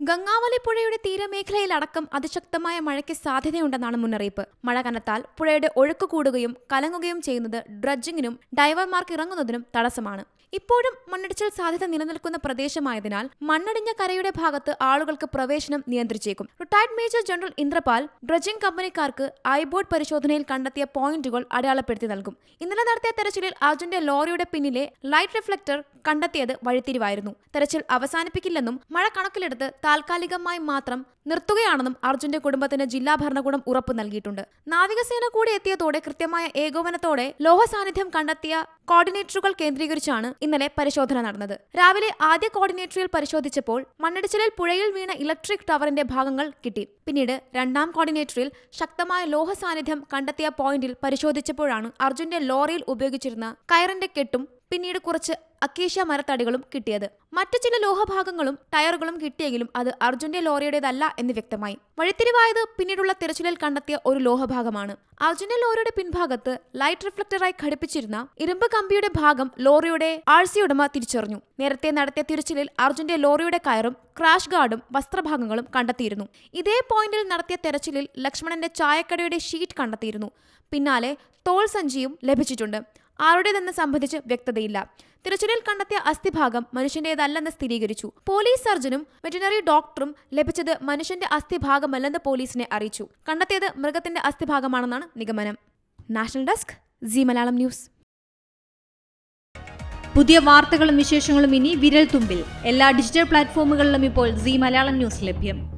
ഗംഗാവലി പുഴയുടെ തീരമേഖലയിലടക്കം അതിശക്തമായ മഴയ്ക്ക് സാധ്യതയുണ്ടെന്നാണ് മുന്നറിയിപ്പ്. മഴ കനത്താൽ പുഴയുടെ ഒഴുക്ക് കൂടുകയും കലങ്ങുകയും ചെയ്യുന്നത് ഡ്രഡ്ജിങ്ങിനും ഡൈവർമാർക്ക് ഇറങ്ങുന്നതിനും തടസ്സമാണ്. ഇപ്പോഴും മണ്ണിടിച്ചിൽ സാധ്യത നിലനിൽക്കുന്ന പ്രദേശമായതിനാൽ മണ്ണടിഞ്ഞ കരയുടെ ഭാഗത്ത് ആളുകൾക്ക് പ്രവേശനം നിയന്ത്രിച്ചേക്കും. Retired major general Indrapal dredging കമ്പനിക്കാർക്ക് ഐബോർഡ് പരിശോധനയിൽ കണ്ടെത്തിയ പോയിന്റുകൾ അടയാളപ്പെടുത്തി നൽകും. ഇന്നലെ നടത്തിയ തെരച്ചിലിൽ അർജുന്റെ ലോറിയുടെ പിന്നിലെ ലൈറ്റ് റിഫ്ലക്ടർ കണ്ടെത്തിയത് വഴിത്തിരിവായിരുന്നു. തെരച്ചിൽ അവസാനിപ്പിക്കില്ലെന്നും മഴ കണക്കിലെടുത്ത് താൽക്കാലികമായി മാത്രം നിർത്തുകയാണെന്നും അർജുന്റെ കുടുംബത്തിന് ജില്ലാ ഭരണകൂടം ഉറപ്പു നൽകിയിട്ടുണ്ട്. നാവികസേന കൂടി എത്തിയതോടെ കൃത്യമായ ഏകോപനത്തോടെ ലോഹ സാന്നിധ്യം കണ്ടെത്തിയ കോർഡിനേറ്ററുകൾ കേന്ദ്രീകരിച്ചാണ് ഇന്നലെ പരിശോധന നടന്നത്. രാവിലെ ആദ്യ കോർഡിനേറ്ററിൽ പരിശോധിച്ചപ്പോൾ മണ്ണിടിച്ചിലിൽ പുഴയിൽ വീണ ഇലക്ട്രിക് ടവറിന്റെ ഭാഗങ്ങൾ കിട്ടി. പിന്നീട് രണ്ടാം കോർഡിനേറ്ററിൽ ശക്തമായ ലോഹ സാന്നിധ്യം കണ്ടെത്തിയ പോയിന്റിൽ പരിശോധിച്ചപ്പോഴാണ് അർജുന്റെ ലോറിയിൽ ഉപയോഗിച്ചിരുന്ന കയറിന്റെ കെട്ടും പിന്നീട് കുറച്ച് അക്കേഷ്യ മരത്തടികളും കിട്ടിയത്. മറ്റു ചില ലോഹഭാഗങ്ങളും ടയറുകളും കിട്ടിയെങ്കിലും അത് അർജുന്റെ ലോറിയുടേതല്ല എന്ന് വ്യക്തമായി. വഴിത്തിരിവായത് പിന്നീടുള്ള തിരച്ചിലിൽ കണ്ടെത്തിയ ഒരു ലോഹഭാഗമാണ്. അർജുന്റെ ലോറിയുടെ പിൻഭാഗത്ത് ലൈറ്റ് റിഫ്ലക്ടറായി ഘടിപ്പിച്ചിരുന്ന ഇരുമ്പ് കമ്പിയുടെ ഭാഗം ലോറിയുടെ ആഴ്സിയുടമ തിരിച്ചറിഞ്ഞു. നേരത്തെ നടത്തിയ തിരച്ചിലിൽ അർജുന്റെ ലോറിയുടെ കയറും ക്രാഷ് ഗാർഡും വസ്ത്രഭാഗങ്ങളും കണ്ടെത്തിയിരുന്നു. ഇതേ പോയിന്റിൽ നടത്തിയ തെരച്ചിലിൽ ലക്ഷ്മണന്റെ ചായക്കടയുടെ ഷീറ്റ് കണ്ടെത്തിയിരുന്നു. പിന്നാലെ തോൾ സഞ്ചിയും ലഭിച്ചിട്ടുണ്ട്. ആരുടേതെന്ന് സംബന്ധിച്ച് വ്യക്തതയില്ല. തിരച്ചിലിൽ കണ്ടെത്തിയ അസ്ഥിഭാഗം മനുഷ്യന്റേതല്ലെന്ന് സ്ഥിരീകരിച്ചു. പോലീസ് സർജനും വെറ്റിനറി ഡോക്ടറും ലഭിച്ചത് മനുഷ്യന്റെ അസ്ഥിഭാഗമല്ലെന്ന് പോലീസിനെ അറിയിച്ചു. കണ്ടെത്തിയത് മൃഗത്തിന്റെ അസ്ഥിഭാഗമാണെന്നാണ് നിഗമനം. National desk Zee Malayalam news. പുതിയ വാർത്തകളും വിശേഷങ്ങളും ഇനി വിരൽ തുമ്പിൽ എല്ലാ ഡിജിറ്റൽ പ്ലാറ്റ്ഫോമുകളിലും ഇപ്പോൾ സി മലയാളം ന്യൂസ് ലഭ്യം.